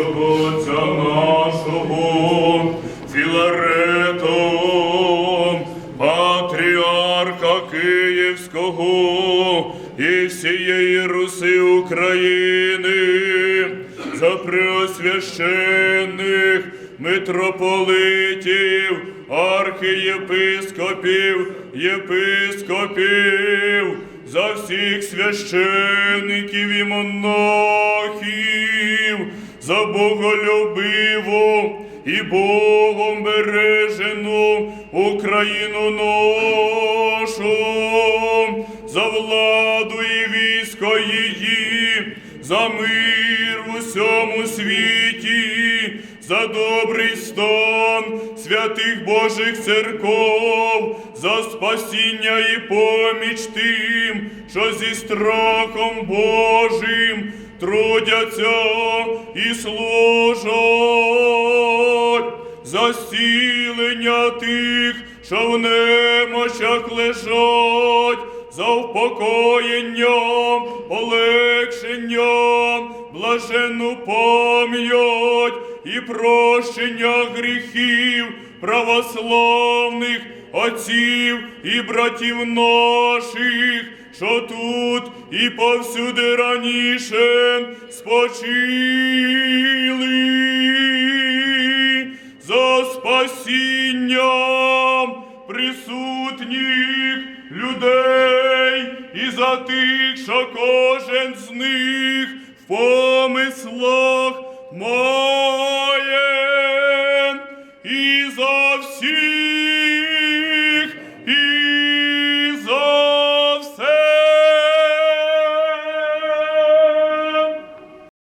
святішого нашого, Філаретом, патріарха Київського і всієї Руси України, за преосвященних митрополитів, архієпископів, єпископів, за всіх священиків і монахів, за боголюбиву і Богом бережену Україну нашу, за владу і військо її, за мир в усьому світі, за добрий стан святих Божих церков, за спасіння і поміч тим, що зі страхом Божим трудяться і служать, за зцілення тих, що в немощах лежать, за упокоєння, полегшення, блаженну пам'ять і прощення гріхів православних отців і братів наших, що тут і повсюди раніше спочили за спасінням присутніх людей і за тих, що кожен з них в помислах має і за всіх.